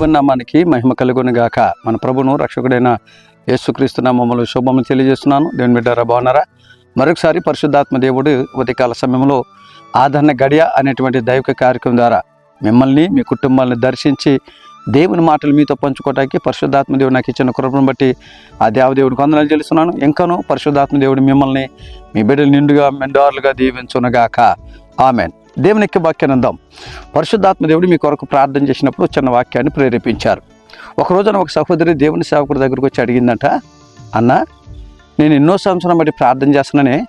దేవుని నామానికి మహిమ కలుగును గాక. మన ప్రభును రక్షకుడైన యేసుక్రీస్తు నామములు శుభములు తెలియజేస్తున్నాను. దేవుని బిడ్డారా బాగున్నారా? మరొకసారి పరిశుద్ధాత్మ దేవుడు ఉదయకాల సమయంలో ఆదరణ గడియ అనేటువంటి దైవిక కార్యక్రమం ద్వారా మిమ్మల్ని మీ కుటుంబాలను దర్శించి దేవుని మాటలు మీతో పంచుకోవడానికి పరిశుద్ధాత్మ దేవుడు నాకు ఇచ్చిన కృపను బట్టి ఆ దేవదేవుడి కొందనాలు చెల్లిస్తున్నాను. ఇంకాను పరిశుద్ధాత్మ దేవుడు మిమ్మల్ని మీ బిడ్డలు నిండుగా మెండారులుగా దీవించునగాక. ఆమెన్. దేవుని యొక్క అందాం పరిశుద్ధాత్మ దేవుడు మీ కొరకు ప్రార్థన చేసినప్పుడు చిన్న వాక్యాన్ని ప్రేరేపించారు. ఒక రోజున ఒక సహోదరి దేవుని సేవకుడి దగ్గరకు వచ్చి అడిగిందంట అన్న నేను ఎన్నో సంవత్సరం బట్టి ప్రార్థన చేస్తున్నానే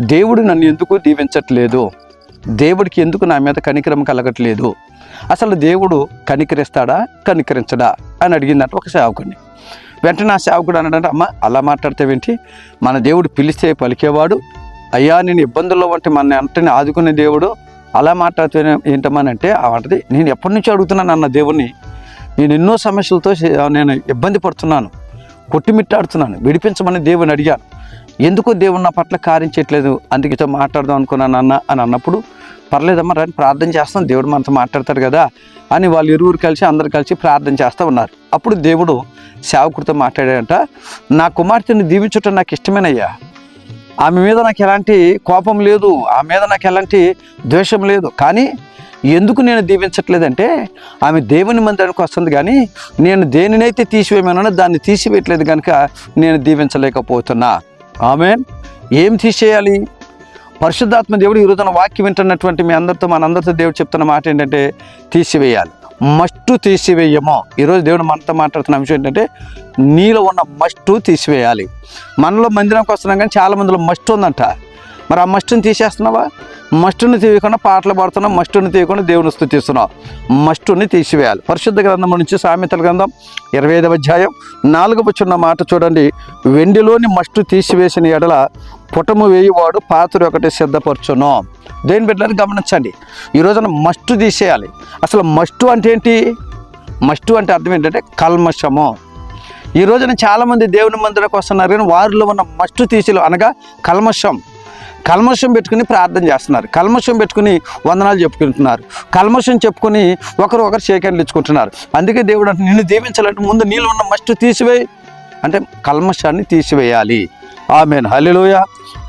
దేవుడు నన్ను ఎందుకు దీవించట్లేదు? దేవుడికి ఎందుకు నా మీద కనికరం కలగట్లేదు? అసలు దేవుడు కనికరిస్తాడా కనికరించడా? అని అడిగిందంట ఒక సేవకుడిని. వెంటనే ఆ సేవకుడు అన్నాడంటే అమ్మ అలా మాట్లాడితేవేంటి మన దేవుడు పిలిస్తే పలికేవాడు అయ్యా నేను ఇబ్బందుల్లో వంటి మన వెంటనే ఆదుకునే దేవుడు అలా మాట్లాడితే ఏంటమ్మానంటే అంటది నేను ఎప్పటి నుంచి అడుగుతున్నాను అన్న దేవుణ్ణి. నేను ఎన్నో సమస్యలతో నేను ఇబ్బంది పడుతున్నాను. కొట్టిమిట్టాడుతున్నాను. విడిపించమని దేవుని అడిగాను. ఎందుకో దేవుడు నా పట్ల కార్యం చేయట్లేదు అందుకే మాట్లాడదాం అనుకున్నాను అన్న అని అన్నప్పుడు పర్లేదమ్మా రండి ప్రార్థన చేస్తాం. దేవుడు మనతో మాట్లాడతాడు కదా అని వాళ్ళు ఇరువురు కలిసి అందరు కలిసి ప్రార్థన చేస్తూ ఉన్నారు. అప్పుడు దేవుడు సేవకుడితో మాట్లాడాడంట నా కుమార్తెని దీవించటం నాకు ఇష్టమేనయ్యా. ఆమె మీద నాకు ఎలాంటి కోపం లేదు ఆమె మీద నాకు ఎలాంటి ద్వేషం లేదు. కానీ ఎందుకు నేను దీవించట్లేదంటే ఆమె దేవుని మందిరానికి వస్తుంది కానీ నేను దేనినైతే తీసివేయమన్నానో దాన్ని తీసివేయట్లేదు కనుక నేను దీవించలేకపోతున్నా. ఆమె ఏం తీసేయాలి? పరిశుద్ధాత్మ దేవుడు ఈరోజున వాక్యం వింటున్నటువంటి మీ అందరితో మనందరితో దేవుడు చెప్తున్న మాట ఏంటంటే తీసివేయాలి. మస్టు తీసివేయమో. ఈరోజు దేవుడు మనతో మాట్లాడుతున్న అంశం ఏంటంటే నీలో ఉన్న మస్టు తీసివేయాలి. మనలో మందిరంకి వస్తున్నాం కానీ చాలా మందిలో మస్ట్ ఉందంట. మరి ఆ మస్టుని తీసేస్తున్నావా? మస్టుని తీయకుండా పాటలు పాడుతున్నాం మస్టుని తీయకుండా దేవుని స్థుతిస్తున్నావు మస్టుని తీసివేయాలి. పరిశుద్ధ గ్రంథం నుంచి సామెతల గ్రంథం ఇరవై ఐదవ అధ్యాయం నాలుగవ చిన్న మాట చూడండి. వెండిలోని మస్టు తీసివేసిన ఎడల పుటము వేయువాడు పాత్ర ఒకటి సిద్ధపరచును. దేని బిడ్డలని గమనించండి. ఈ రోజున మస్టు తీసేయాలి. అసలు మస్టు అంటే ఏంటి? మస్టు అంటే అర్థం ఏంటంటే కల్మషము. ఈ రోజున చాలామంది దేవుని మందిరకు వస్తున్నారు కానీ వారిలో ఉన్న మస్టు తీసిలు అనగా కల్మషం. కల్మషం పెట్టుకుని ప్రార్థన చేస్తున్నారు. కల్మషం పెట్టుకుని వందనాలు చెప్పుకుంటున్నారు. కల్మషం చెప్పుకొని ఒకరు ఒకరు షేకెండ్లు ఇచ్చుకుంటున్నారు. అందుకే దేవుడు అంటే నిన్ను దీవించాలంటే ముందు నీళ్ళు ఉన్న మస్టు తీసివేయి. అంటే కల్మషాన్ని తీసివేయాలి. ఆమెన్. హలిలోయ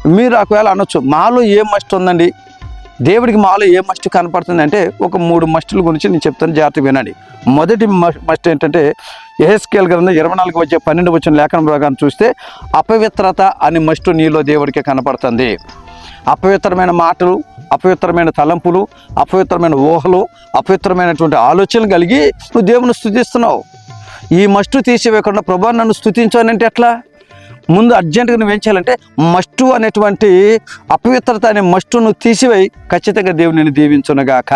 మీరు ఒకవేళ అనొచ్చు మాలో ఏం మస్ట్ ఉందండి? దేవుడికి మాలో ఏ మస్ట్ కనపడుతుంది అంటే ఒక మూడు మస్టుల గురించి నేను చెప్తాను జాగ్రత్త వినండి. మొదటి మస్ట్ ఏంటంటే ఎహెస్కేల్ గ్రంథం ఇరవై నాలుగు వచ్చే పన్నెండు వచ్చిన లేఖన ప్రకారం చూస్తే అపవిత్రత అనే మస్టు నీలో దేవుడికి కనపడుతుంది. అపవిత్రమైన మాటలు అపవిత్రమైన తలంపులు అపవిత్రమైన ఊహలు అపవిత్రమైనటువంటి ఆలోచనలు కలిగి నువ్వు దేవుని స్థుతిస్తున్నావు. ఈ మస్టు తీసివేయకుండా ప్రభా నన్ను స్థుతించానంటే ఎట్లా? ముందు అర్జెంటుగా నువ్వు ఏం చేయాలంటే మస్టు అనేటువంటి అపవిత్రత అనే మస్టు నువ్వు తీసివేయి. ఖచ్చితంగా దేవుని నేను దీవించునుగాక.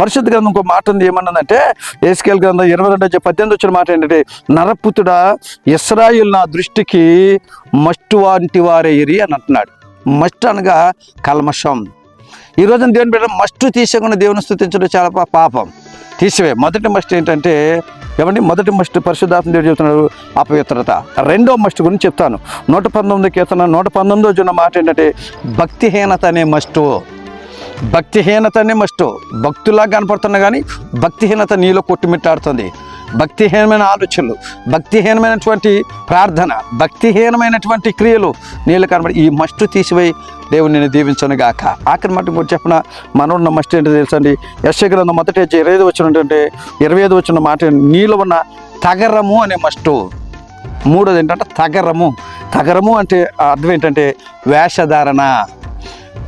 పరిశుద్ధ గ్రంథం ఇంకో మాట ఉంది ఏమన్నదంటే ఏసుకేల్ గ్రంథం ఇరవై రెండు పద్దెనిమిది వచ్చిన మాట ఏంటంటే నరపుతుడా ఇస్రాయిల్ నా దృష్టికి మస్టు వంటి వారే ఎరి అని అంటున్నాడు. మస్ట్ అనగా కల్మషం. ఈ రోజున దేవుని బిడ్డ మస్ట్ తీసేయకుండా దేవుని స్థుతించడం చాలా పాపం. తీసివే. మొదటి మస్ట్ ఏంటంటే ఏమండి? మొదటి మస్ట్ పరిశుద్ధాత్మ దేవుడు చెప్తున్నాడు అపవిత్రత. రెండో మస్ట్ గురించి చెప్తాను. నూట పంతొమ్మిది కీర్తన నూట పంతొమ్మిది వచ్చిన మాట ఏంటంటే భక్తిహీనత అనే మస్టు. భక్తిహీనత అనే మస్టు. భక్తులా కనపడుతున్నా కానీ భక్తిహీనత నీలో కొట్టుమిట్టాడుతుంది. భక్తిహీనమైన ఆలోచనలు భక్తిహీనమైనటువంటి ప్రార్థన భక్తిహీనమైనటువంటి క్రియలు నీళ్ళు కనబడి ఈ మస్టు తీసివేయి. దేవుని నేను దీవించను గాక. ఆఖరి మట్టి కూడా చెప్పిన? మనోన్న మస్ట్ ఏంటో తెలుసండి యశగ్రంథం మొదటి ఇరవై ఐదు వచ్చిన ఇరవై ఐదు వచ్చిన మాట నీళ్ళు ఉన్న తగరము అనే మస్టు మూడోది ఏంటంటే తగరము. తగరము అంటే అర్థం ఏంటంటే వేషధారణ.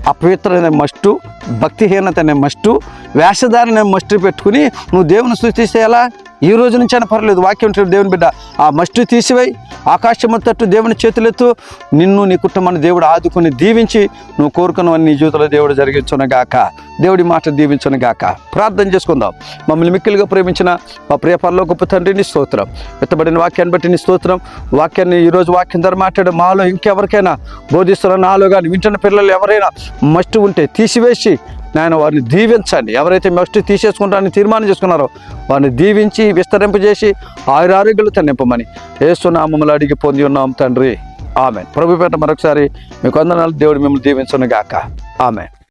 అపవిత్ర అనే మస్టు భక్తిహీనత అనే మస్టు వేషధారణ అనే మస్టు పెట్టుకుని నువ్వు దేవుని సృష్టిస్తే ఎలా? ఈ రోజు నుంచి అయినా పర్లేదు వాక్యం దేవుని బిడ్డ. ఆ మస్టు తీసివేయి ఆకాశం తట్టు దేవుని చేతులెత్తు. నిన్ను నీ కుటుంబాన్ని దేవుడు ఆదుకుని దీవించి నువ్వు కోరుకున్నవన్నీ నీ జీవితంలో దేవుడు జరిగించునగాక. దేవుడి మాట దీవించునగాక. ప్రార్థన చేసుకుందాం. మమ్మల్ని మిక్కిలుగా ప్రేమించిన మా ప్రియ పరలో గొప్ప తండ్రిని స్తోత్రం. ఎత్తబడిన వాక్యాన్ని బట్టి నీ స్తోత్రం. వాక్యాన్ని ఈరోజు వాక్యం ధర మాట్లాడు మాలో ఇంకెవరికైనా బోధిస్తున్న నాలో కానీ వింటున్న పిల్లలు ఎవరైనా మస్ట్ ఉంటే తీసివేసి నాయన వారిని దీవించండి. ఎవరైతే మస్ట్ తీసేసుకుంటారని తీర్మానం చేసుకున్నారో వారిని దీవించి విస్తరింపజేసి ఆయురారోగ్యాలతో నింపమని ఏసునామములు అడిగి పొంది ఉన్నాం తండ్రి. ఆమె ప్రభుపేట మరొకసారి మీకు అందనాలు దేవుడు మిమ్మల్ని దీవించను గాక ఆమె